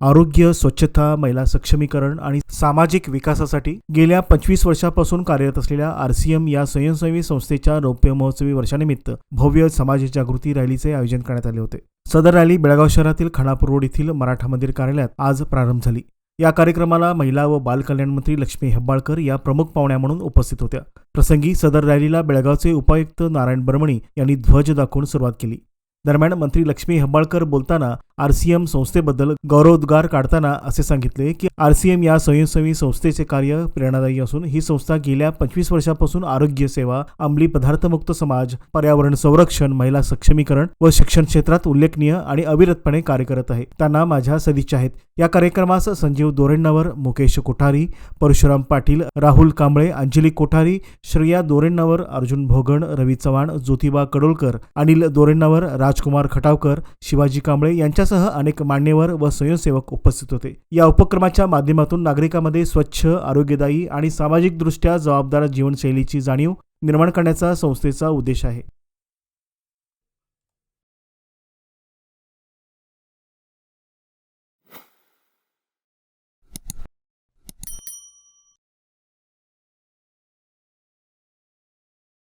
आरोग्य स्वच्छता महिला सक्षमीकरण आणि सामाजिक विकासासाठी गेल्या पंचवीस वर्षापासून कार्यरत असलेल्या आरसीएम या स्वयंसेवी संस्थेच्या रौप्य महोत्सवी वर्षानिमित्त भव्य समाज जागृती रॅलीचे आयोजन करण्यात आले होते. सदर रॅली बेळगाव शहरातील खानापूर रोड येथील मराठा मंदिर कार्यालयात आज प्रारंभ झाली. या कार्यक्रमाला महिला व बालकल्याण मंत्री लक्ष्मी हेब्बाळकर या प्रमुख पाहुण्या म्हणून उपस्थित होत्या. प्रसंगी सदर रॅलीला बेळगावचे उपायुक्त नारायण बर्मणी यांनी ध्वज दाखवून सुरुवात केली. दरम्यान मंत्री लक्ष्मी हेब्बाळकर बोलताना आरसीएम संस्थेबद्दल गौरवोद्गार काढताना असे सांगितले की आरसीएम या स्वयंसेवी संस्थेचे कार्य प्रेरणादायी असून ही संस्था गेल्या पंचवीस वर्षापासून आरोग्य सेवा अंमली पदार्थमुक्त समाज पर्यावरण संरक्षण महिला सक्षमीकरण व शिक्षण क्षेत्रात उल्लेखनीय आणि अविरतपणे कार्य करत आहे. त्यांना माझ्या सदिच्छा आहेत. या कार्यक्रमास संजीव दोरेण्णावर मुकेश कोठारी परशुराम पाटील राहुल कांबळे अंजली कोठारी श्रेया दोरेण्णावर अर्जुन भोगण रवी चव्हाण ज्योतिबा कडोलकर अनिल दोरेण्णवर राजकुमार खटावकर शिवाजी कांबळे यांच्या यांच्यासह अनेक मान्यवर व स्वयंसेवक उपस्थित होते. या उपक्रमाच्या माध्यमातून नागरिकांमध्ये स्वच्छ आरोग्यदायी आणि सामाजिकदृष्ट्या जबाबदार जीवनशैलीची जाणीव निर्माण करण्याचा संस्थेचा उद्देश आहे.